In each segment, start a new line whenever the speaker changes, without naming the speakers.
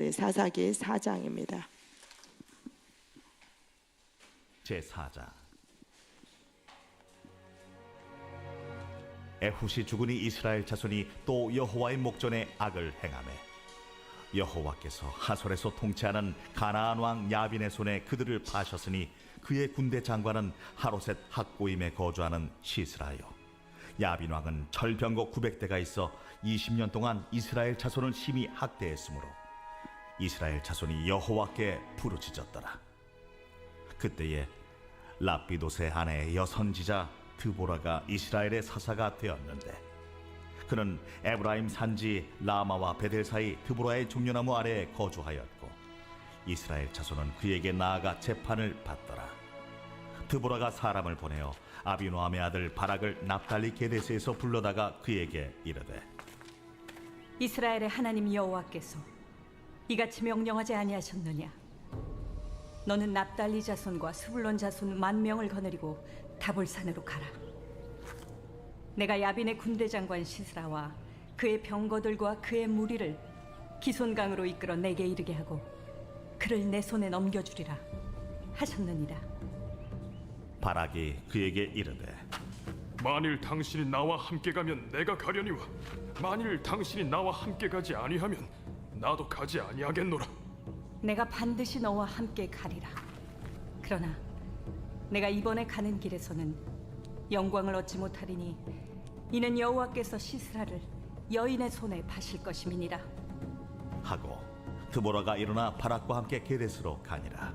우리 사사기 4장입니다.
제 4장. 에훗이 죽으니 이스라엘 자손이 또 여호와의 목전에 악을 행하매 여호와께서 하솔에서 통치하는 가나안 왕 야빈의 손에 그들을 파셨으니 그의 군대 장관은 하로셋 학고임에 거주하는 시스라요. 야빈 왕은 철병거 900대가 있어 20년 동안 이스라엘 자손을 심히 학대했으므로 이스라엘 자손이 여호와께 부르짖었더라. 그때에 라피도세 아내 여선지자 드보라가 이스라엘의 사사가 되었는데 그는 에브라임 산지 라마와 베델 사이 드보라의 종려나무 아래에 거주하였고 이스라엘 자손은 그에게 나아가 재판을 받더라. 드보라가 사람을 보내어 아비노함의 아들 바락을 납달리 게데스에서 불러다가 그에게 이르되
이스라엘의 하나님 여호와께서 이같이 명령하지 아니하셨느냐? 너는 납달리 자손과 스불론 자손 만 명을 거느리고 다볼산으로 가라. 내가 야빈의 군대 장관 시스라와 그의 병거들과 그의 무리를 기손강으로 이끌어 내게 이르게 하고 그를 내 손에 넘겨주리라 하셨느니라.
바락이 그에게 이르되
만일 당신이 나와 함께 가면 내가 가려니와 만일 당신이 나와 함께 가지 아니하면 나도 가지 아니하겠노라
내가 반드시 너와 함께 가리라. 그러나 내가 이번에 가는 길에서는 영광을 얻지 못하리니 이는 여호와께서 시스라를 여인의 손에 파실 것임이니라.
하고 드보라가 일어나 바락과 함께 게데스로 가니라.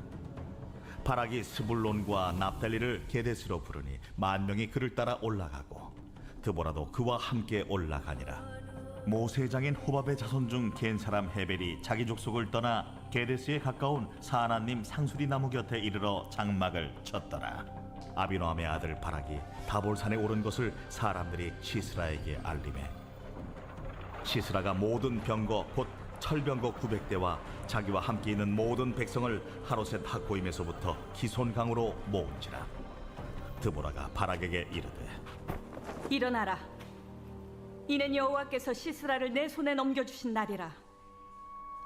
바락이 스불론과 납달리를 게데스로 부르니 만 명이 그를 따라 올라가고 드보라도 그와 함께 올라가니라. 모세장인 호밥의 자손 중 겐 사람 헤벨이 자기 족속을 떠나 게데스에 가까운 사하나님 상수리 나무 곁에 이르러 장막을 쳤더라. 아비노함의 아들 바락이 다볼산에 오른 것을 사람들이 시스라에게 알림해 시스라가 모든 병거 곧 철병거 900대와 자기와 함께 있는 모든 백성을 하로셋 학고임에서부터 기손강으로 모은지라 드보라가 바락에게 이르되
일어나라. 이는 여호와께서 시스라를 내 손에 넘겨주신 날이라.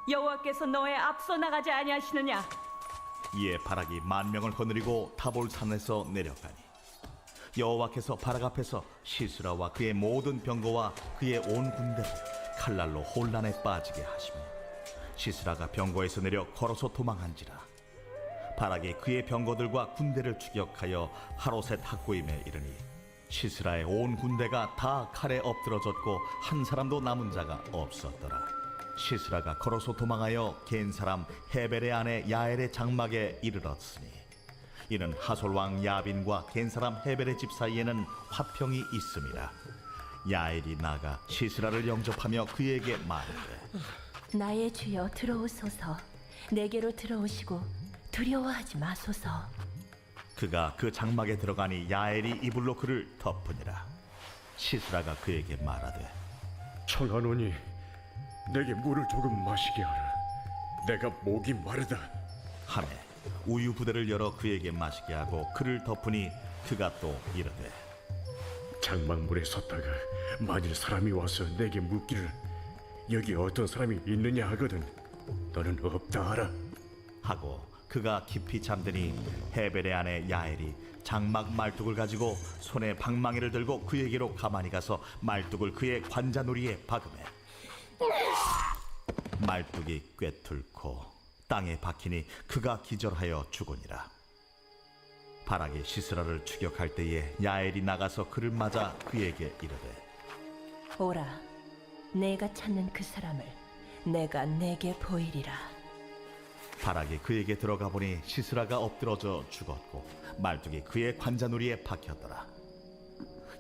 여호와께서 너의 앞서 나가지 아니하시느냐?
이에 바락이 만 명을 거느리고 타볼 산에서 내려가니 여호와께서 바락 앞에서 시스라와 그의 모든 병거와 그의 온 군대를 칼날로 혼란에 빠지게 하시며 시스라가 병거에서 내려 걸어서 도망한지라 바락이 그의 병거들과 군대를 추격하여 하로셋 학고임에 이르니 시스라의 온 군대가 다 칼에 엎드러졌고 한 사람도 남은 자가 없었더라. 시스라가 걸어서 도망하여 겐 사람 헤벨의 아내 야엘의 장막에 이르렀으니 이는 하솔 왕 야빈과 겐 사람 헤벨의 집 사이에는 화평이 있음이라. 야엘이 나가 시스라를 영접하며 그에게 말하되
나의 주여 들어오소서. 내게로 들어오시고 두려워하지 마소서
그가 그 장막에 들어가니 야엘이 이불로 그를 덮으니라. 시스라가 그에게 말하되
청하노니 내게 물을 조금 마시게 하라. 내가 목이 마르다.
하매 우유 부대를 열어 그에게 마시게 하고 그를 덮으니 그가 또 이르되
장막물에 섰다가 만일 사람이 와서 내게 묻기를 여기 어떤 사람이 있느냐 하거든 너는 없다 하라.
하고 그가 깊이 잠드니 헤벨의 아내 야엘이 장막 말뚝을 가지고 손에 방망이를 들고 그에게로 가만히 가서 말뚝을 그의 관자놀이에 박음해 말뚝이 꿰뚫고 땅에 박히니 그가 기절하여 죽으니라. 바락이 시스라를 추격할 때에 야엘이 나가서 그를 맞아 그에게 이르되
오라 내가 찾는 그 사람을 내가 내게 보이리라
바락이 그에게 들어가 보니 시스라가 엎드러져 죽었고 말뚝이 그의 관자놀이에 박혔더라.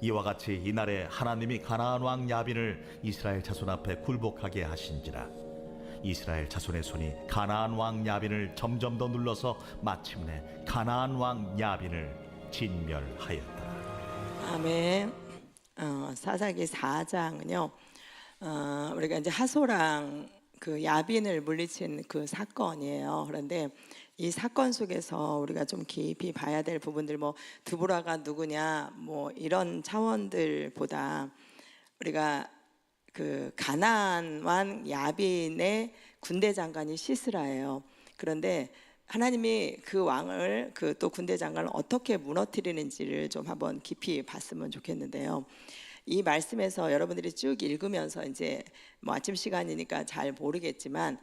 이와 같이 이날에 하나님이 가나안 왕 야빈을 이스라엘 자손 앞에 굴복하게 하신지라. 이스라엘 자손의 손이 가나안 왕 야빈을 점점 더 눌러서 마침내 가나안 왕 야빈을 진멸하였더라.
아멘. 어, 사사기 4장은요. 어, 우리가 이제 하소랑 그 야빈을 물리친 그 사건이에요. 그런데 이 사건 속에서 우리가 좀 깊이 봐야 될 부분들 뭐 드보라가 누구냐 뭐 이런 차원들보다 우리가 그 가나안 왕 야빈의 군대 장관이 시스라예요. 그런데 하나님이 그 왕을 그 또 군대 장관을 어떻게 무너뜨리는지를 좀 한번 깊이 봤으면 좋겠는데요. 이 말씀에서 여러분들이 쭉 읽으면서 이제 뭐 아침 시간이니까 잘 모르겠지만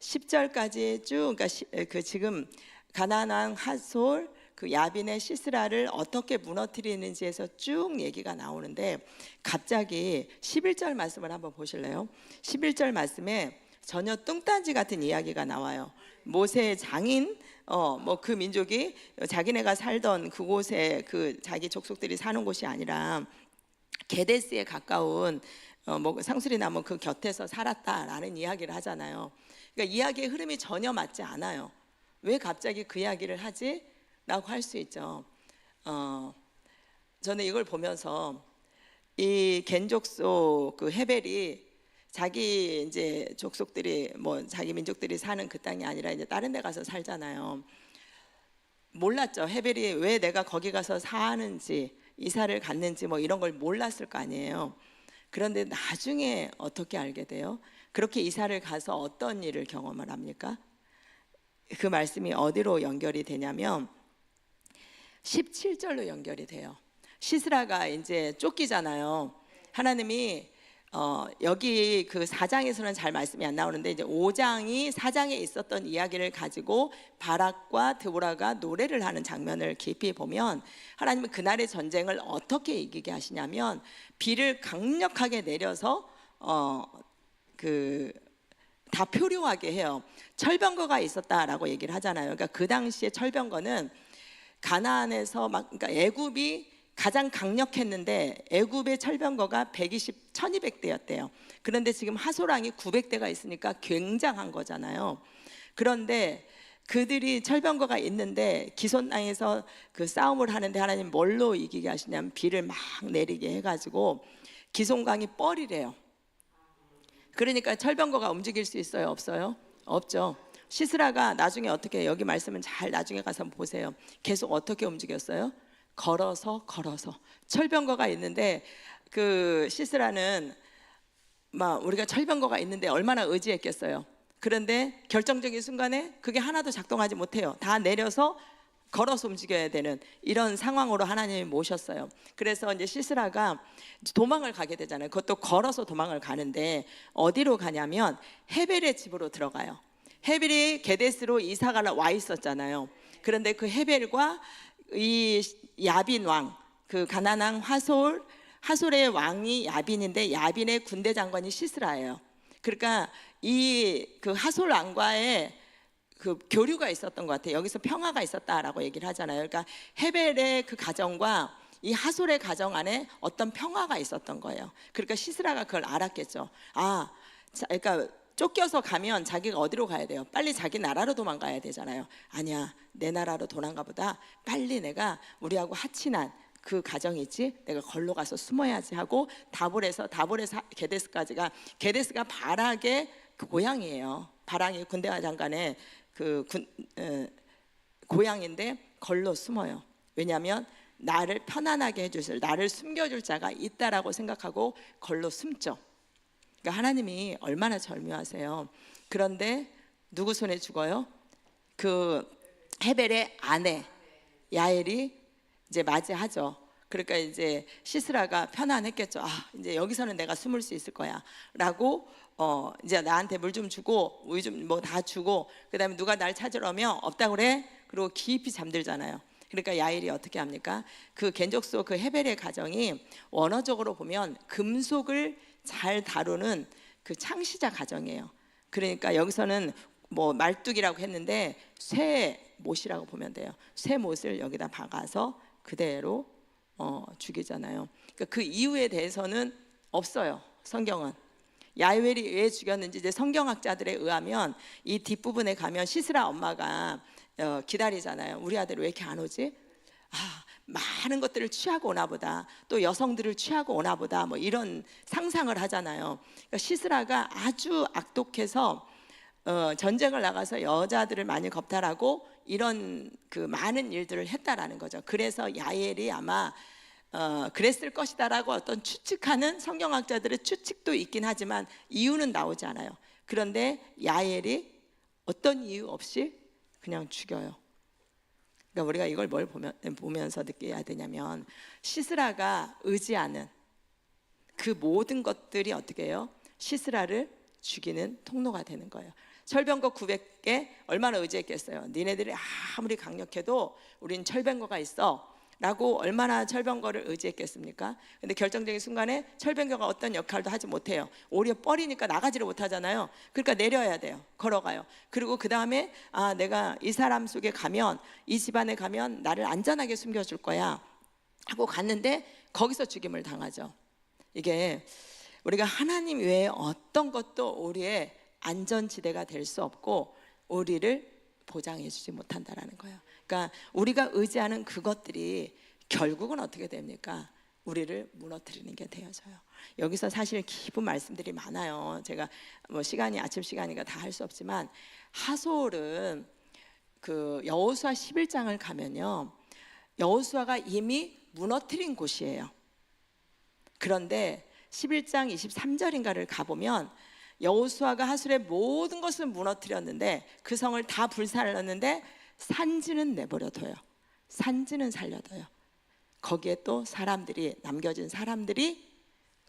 10절까지 쭉 그러니까 시- 그 지금 가나안 왕 하솔 그 야빈의 시스라를 어떻게 무너뜨리는지에서 쭉 얘기가 나오는데 갑자기 11절 말씀을 한번 보실래요? 11절 말씀에 전혀 뚱딴지 같은 이야기가 나와요. 모세의 장인 어 뭐 그 민족이 자기네가 살던 그곳에 그 자기 족속들이 사는 곳이 아니라 게데스에 가까운 어, 뭐 상수리 나무 그 곁에서 살았다라는 이야기를 하잖아요. 그러니까 이야기의 흐름이 전혀 맞지 않아요. 왜 갑자기 그 이야기를 하지? 라고 할 수 있죠. 어, 저는 이걸 보면서 이 겐족소 그 헤벨이 자기 이제 족속들이 뭐 자기 민족들이 사는 그 땅이 아니라 이제 다른 데 가서 살잖아요. 몰랐죠. 헤벨이 왜 내가 거기 가서 사는지 이사를 갔는지 뭐 이런 걸 몰랐을 거 아니에요. 그런데 나중에 어떻게 알게 돼요? 그렇게 이사를 가서 어떤 일을 경험을 합니까? 그 말씀이 어디로 연결이 되냐면 17절로 연결이 돼요. 시스라가 이제 쫓기잖아요. 하나님이 어, 여기 그 4장에서는 잘 말씀이 안 나오는데 이제 5장이 4장에 있었던 이야기를 가지고 바락과 드보라가 노래를 하는 장면을 깊이 보면 하나님은 그날의 전쟁을 어떻게 이기게 하시냐면 비를 강력하게 내려서 어, 그 다 표류하게 해요. 철병거가 있었다라고 얘기를 하잖아요. 그러니까 그 당시에 철병거는 가나안에서 막 그러니까 애굽이 가장 강력했는데 애굽의 철병거가 120, 1200대였대요. 그런데 지금 하소랑이 900대가 있으니까 굉장한 거잖아요. 그런데 그들이 철병거가 있는데 기손 땅에서 그 싸움을 하는데 하나님 뭘로 이기게 하시냐면 비를 막 내리게 해가지고 기손강이 뻘이래요. 그러니까 철병거가 움직일 수 있어요? 없어요? 없죠. 시스라가 나중에 어떻게 여기 말씀은 잘 나중에 가서 보세요. 계속 어떻게 움직였어요? 걸어서 걸어서 철병거가 있는데 그 시스라는 막 우리가 철병거가 있는데 얼마나 의지했겠어요. 그런데 결정적인 순간에 그게 하나도 작동하지 못해요. 다 내려서 걸어서 움직여야 되는 이런 상황으로 하나님이 모셨어요. 그래서 이제 시스라가 도망을 가게 되잖아요. 그것도 걸어서 도망을 가는데 어디로 가냐면 헤벨의 집으로 들어가요. 헤벨이 게데스로 이사가 와 있었잖아요. 그런데 그 헤벨과 이 야빈 왕, 그 가나안 화솔, 하솔의 왕이 야빈인데 야빈의 군대 장관이 시스라예요. 그러니까 이 그 하솔 왕과의 그 교류가 있었던 것 같아요. 여기서 평화가 있었다라고 얘기를 하잖아요. 그러니까 헤벨의 그 가정과 이 하솔의 가정 안에 어떤 평화가 있었던 거예요. 그러니까 시스라가 그걸 알았겠죠. 아, 자, 그러니까 쫓겨서 가면 자기가 어디로 가야 돼요? 빨리 자기 나라로 도망가야 되잖아요. 아니야, 내 나라로 도망가 보다 빨리 내가 우리하고 하친한 그 가정이 있지 내가 걸로 가서 숨어야지 하고 다볼에서 다볼에서 게데스까지가 게데스가 바락의 그 고향이에요. 바락이 군대 장관의 그 군, 어, 고향인데 걸로 숨어요. 왜냐하면 나를 편안하게 해주실 나를 숨겨줄 자가 있다라고 생각하고 걸로 숨죠. 그러니까 하나님이 얼마나 절묘하세요. 그런데 누구 손에 죽어요? 그 헤벨의 아내 야엘이 이제 맞이하죠. 그러니까 이제 시스라가 편안했겠죠. 아, 이제 여기서는 내가 숨을 수 있을 거야 라고 어 이제 나한테 물 좀 주고 우유 좀 뭐 다 주고 그 다음에 누가 날 찾으러 오면 없다 그래. 그리고 깊이 잠들잖아요. 그러니까 야일이 어떻게 합니까? 그 겐족소 그 헤벨의 가정이 원어적으로 보면 금속을 잘 다루는 그 창시자 가정이에요. 그러니까 여기서는 뭐 말뚝이라고 했는데 쇠 못이라고 보면 돼요. 쇠 못을 여기다 박아서 그대로 어, 죽이잖아요. 그러니까 그 이유에 대해서는 없어요. 성경은 야이웰이 왜 죽였는지 이제 성경학자들에 의하면 이 뒷부분에 가면 시스라 엄마가 어, 기다리잖아요. 우리 아들 왜 이렇게 안 오지? 아, 많은 것들을 취하고 오나 보다. 또 여성들을 취하고 오나 보다. 뭐 이런 상상을 하잖아요. 그러니까 시스라가 아주 악독해서 어, 전쟁을 나가서 여자들을 많이 겁탈하고 이런 그 많은 일들을 했다라는 거죠. 그래서 야엘이 아마 어, 그랬을 것이다라고 어떤 추측하는 성경학자들의 추측도 있긴 하지만 이유는 나오지 않아요. 그런데 야엘이 어떤 이유 없이 그냥 죽여요. 그러니까 우리가 이걸 뭘 보면, 보면서 느껴야 되냐면 시스라가 의지하는 그 모든 것들이 어떻게 해요? 시스라를 죽이는 통로가 되는 거예요. 철병거 900개 얼마나 의지했겠어요. 니네들이 아무리 강력해도 우린 철병거가 있어. 라고 얼마나 철병거를 의지했겠습니까? 근데 결정적인 순간에 철병거가 어떤 역할도 하지 못해요. 오히려 뻘이니까 나가지를 못하잖아요. 그러니까 내려야 돼요. 걸어가요. 그리고 그 다음에 아 내가 이 사람 속에 가면 이 집안에 가면 나를 안전하게 숨겨줄 거야 하고 갔는데 거기서 죽임을 당하죠. 이게 우리가 하나님 외에 어떤 것도 우리의 안전지대가 될 수 없고 우리를 보장해 주지 못한다라는 거예요. 그러니까 우리가 의지하는 그것들이 결국은 어떻게 됩니까? 우리를 무너뜨리는 게 되어져요. 여기서 사실 깊은 말씀들이 많아요. 제가 뭐 시간이 아침 시간이니까 다 할 수 없지만 하솔은 그 여호수아 11장을 가면요. 여호수아가 이미 무너뜨린 곳이에요. 그런데 11장 23절인가를 가보면 여호수아가 하술의 모든 것을 무너뜨렸는데 그 성을 다 불살랐는데 산지는 내버려둬요. 산지는 살려둬요. 거기에 또 사람들이 남겨진 사람들이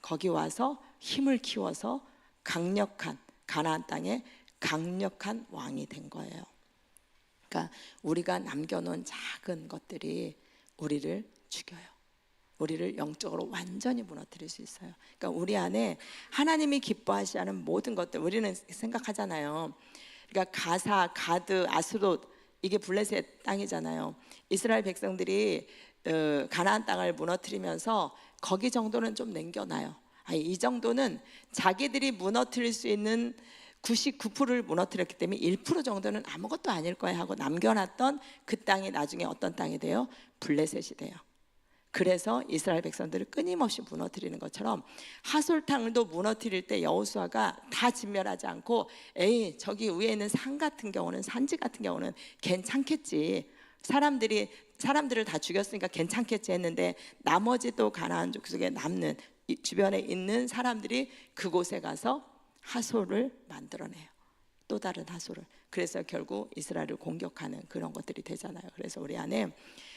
거기 와서 힘을 키워서 강력한 가나안 땅에 강력한 왕이 된 거예요. 그러니까 우리가 남겨놓은 작은 것들이 우리를 죽여요. 우리를 영적으로 완전히 무너뜨릴 수 있어요. 그러니까 우리 안에 하나님이 기뻐하시는 모든 것들 우리는 생각하잖아요. 그러니까 가사, 가드, 아스돗 이게 블레셋 땅이잖아요. 이스라엘 백성들이 어, 가나안 땅을 무너뜨리면서 거기 정도는 좀 남겨놔요. 아, 이 정도는 자기들이 무너뜨릴 수 있는 99%를 무너뜨렸기 때문에 1% 정도는 아무것도 아닐 거야 하고 남겨놨던 그 땅이 나중에 어떤 땅이 돼요? 블레셋이 돼요. 그래서 이스라엘 백성들을 끊임없이 무너뜨리는 것처럼 하솔탕도 무너뜨릴 때 여호수아가 다 진멸하지 않고 에이 저기 위에 있는 산 같은 경우는 산지 같은 경우는 괜찮겠지 사람들이 사람들을 다 죽였으니까 괜찮겠지 했는데 나머지 또 가나안 족 속에 남는 이 주변에 있는 사람들이 그곳에 가서 하솔을 만들어내요. 또 다른 하솔을. 그래서 결국 이스라엘을 공격하는 그런 것들이 되잖아요. 그래서 우리 안에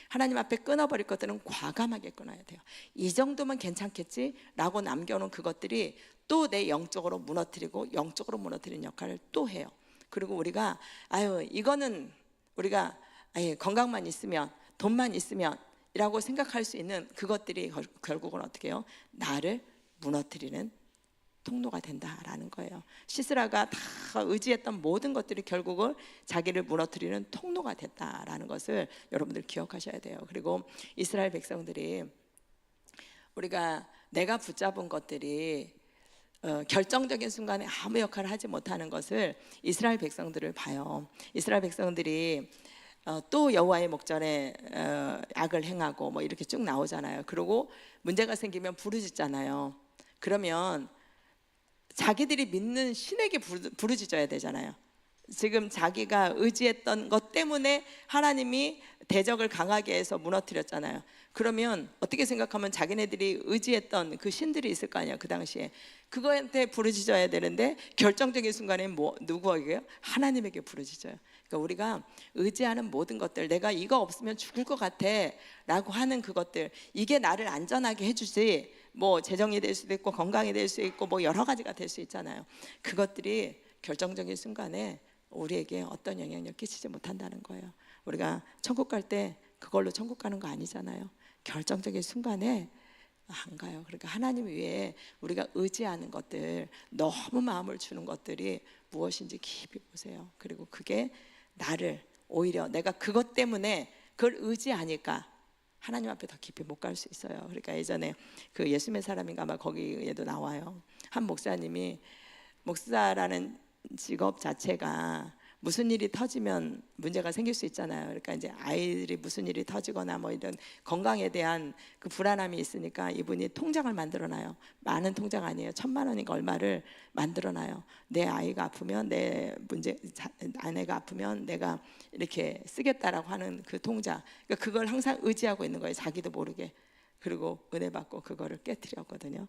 하나님 앞에 끊어버릴 것들은 과감하게 끊어야 돼요. 이 정도면 괜찮겠지라고 남겨놓은 그것들이 또 내 영적으로 무너뜨리고 영적으로 무너뜨리는 역할을 또 해요. 그리고 우리가 아유 이거는 우리가 아예 건강만 있으면 돈만 있으면 이라고 생각할 수 있는 그것들이 결- 결국은 어떻게 해요? 나를 무너뜨리는 통로가 된다라는 거예요. 시스라가 다 의지했던 모든 것들이 결국은 자기를 무너뜨리는 통로가 됐다라는 것을 여러분들 기억하셔야 돼요. 그리고 이스라엘 백성들이 우리가 내가 붙잡은 것들이 어, 결정적인 순간에 아무 역할을 하지 못하는 것을 이스라엘 백성들을 봐요. 이스라엘 백성들이 어, 또 여호와의 목전에 어, 악을 행하고 뭐 이렇게 쭉 나오잖아요. 그리고 문제가 생기면 부르짖잖아요. 그러면 자기들이 믿는 신에게 부르- 부르짖어야 되잖아요. 지금 자기가 의지했던 것 때문에 하나님이 대적을 강하게 해서 무너뜨렸잖아요. 그러면 어떻게 생각하면 자기네들이 의지했던 그 신들이 있을 거 아니야 그 당시에 그거한테 부르짖어야 되는데 결정적인 순간에 뭐 누구에게요? 하나님에게 부르짖어요. 그러니까 우리가 의지하는 모든 것들 내가 이거 없으면 죽을 것 같아라고 하는 그것들 이게 나를 안전하게 해주지 뭐 재정이 될 수도 있고 건강이 될 수 있고 뭐 여러 가지가 될 수 있잖아요. 그것들이 결정적인 순간에 우리에게 어떤 영향력 끼치지 못한다는 거예요. 우리가 천국 갈 때 그걸로 천국 가는 거 아니잖아요. 결정적인 순간에 안 가요. 그러니까 하나님 위에 우리가 의지하는 것들, 너무 마음을 주는 것들이 무엇인지 깊이 보세요. 그리고 그게 나를 오히려 내가 그것 때문에 그걸 의지하니까 하나님 앞에 더 깊이 못 갈 수 있어요. 그러니까 예전에 그 예수의 사람인가 아마 거기에도 나와요. 한 목사님이 목사라는 직업 자체가 무슨 일이 터지면 문제가 생길 수 있잖아요. 그러니까 이제 아이들이 무슨 일이 터지거나 뭐 이런 건강에 대한 그 불안함이 있으니까 이분이 통장을 만들어 놔요. 많은 통장 아니에요. 천만 원인가 얼마를 만들어 놔요. 내 아이가 아프면 내 문제 자- 아내가 아프면 내가 이렇게 쓰겠다라고 하는 그 통장. 그러니까 그걸 항상 의지하고 있는 거예요. 자기도 모르게. 그리고 은혜 받고 그거를 깨뜨렸거든요.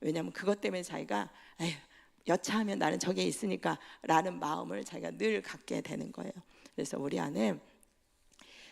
왜냐하면 그것 때문에 자기가 에휴, 여차하면 나는 저게 있으니까 라는 마음을 자기가 늘 갖게 되는 거예요. 그래서 우리 안에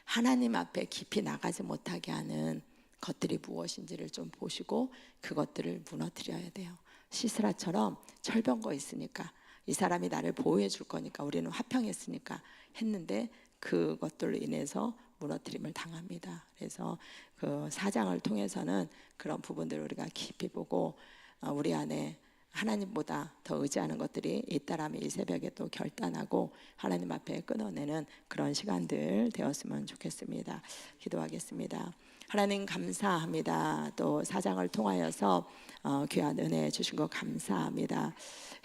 하나님 앞에 깊이 나가지 못하게 하는 것들이 무엇인지를 좀 보시고 그것들을 무너뜨려야 돼요. 시스라처럼 철병거 있으니까 이 사람이 나를 보호해 줄 거니까 우리는 화평했으니까 했는데 그것들로 인해서 무너뜨림을 당합니다. 그래서 그 사장을 통해서는 그런 부분들을 우리가 깊이 보고 어, 우리 안에 하나님보다 더 의지하는 것들이 있다라면 이 새벽에 또 결단하고 하나님 앞에 끊어내는 그런 시간들 되었으면 좋겠습니다. 기도하겠습니다. 하나님 감사합니다. 또 사장을 통하여서 어, 귀한 은혜 주신 것 감사합니다.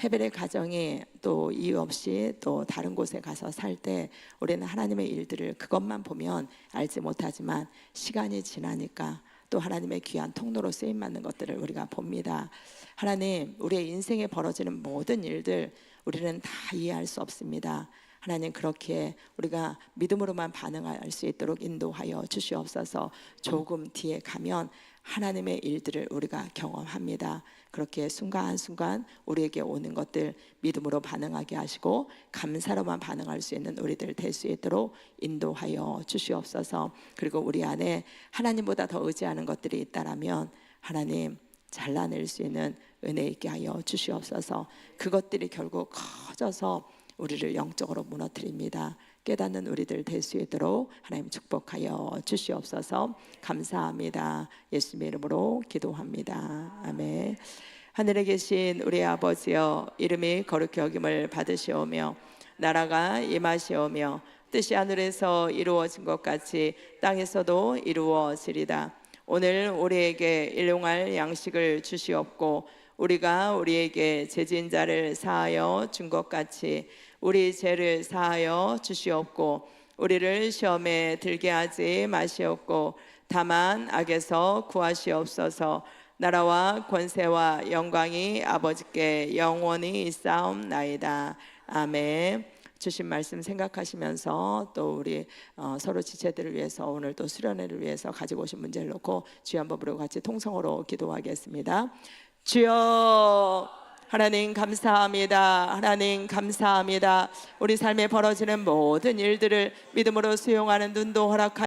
헤벨의 가정이 또 이유 없이 또 다른 곳에 가서 살 때 우리는 하나님의 일들을 그것만 보면 알지 못하지만 시간이 지나니까 또 하나님의 귀한 통로로 쓰임 받는 것들을 우리가 봅니다. 하나님, 우리의 인생에 벌어지는 모든 일들 우리는 다 이해할 수 없습니다. 하나님 그렇게 우리가 믿음으로만 반응할 수 있도록 인도하여 주시옵소서. 조금 뒤에 가면 하나님의 일들을 우리가 경험합니다. 그렇게 순간순간 우리에게 오는 것들 믿음으로 반응하게 하시고 감사로만 반응할 수 있는 우리들 될 수 있도록 인도하여 주시옵소서. 그리고 우리 안에 하나님보다 더 의지하는 것들이 있다라면 하나님 잘라낼 수 있는 은혜 있게 하여 주시옵소서. 그것들이 결국 커져서 우리를 영적으로 무너뜨립니다. 깨닫는 우리들 될 수 있도록 하나님 축복하여 주시옵소서. 감사합니다. 예수님의 이름으로 기도합니다. 아멘. 하늘에 계신 우리 아버지여 이름이 거룩히 여김을 받으시오며 나라가 임하시오며 뜻이 하늘에서 이루어진 것 같이 땅에서도 이루어지리다. 오늘 우리에게 일용할 양식을 주시옵고 우리가 우리에게 죄진 자를 사하여 준 것 같이 우리 죄를 사하여 주시옵고 우리를 시험에 들게 하지 마시옵고 다만 악에서 구하시옵소서. 나라와 권세와 영광이 아버지께 영원히 있사옵나이다. 아멘. 주신 말씀 생각하시면서 또 우리 어, 서로 지체들을 위해서 오늘 또 수련회를 위해서 가지고 오신 문제를 놓고 주여 한번 부르고 같이 통성으로 기도하겠습니다. 주여 하나님 감사합니다. 하나님 감사합니다. 우리 삶에 벌어지는 모든 일들을 믿음으로 수용하는 눈도 허락하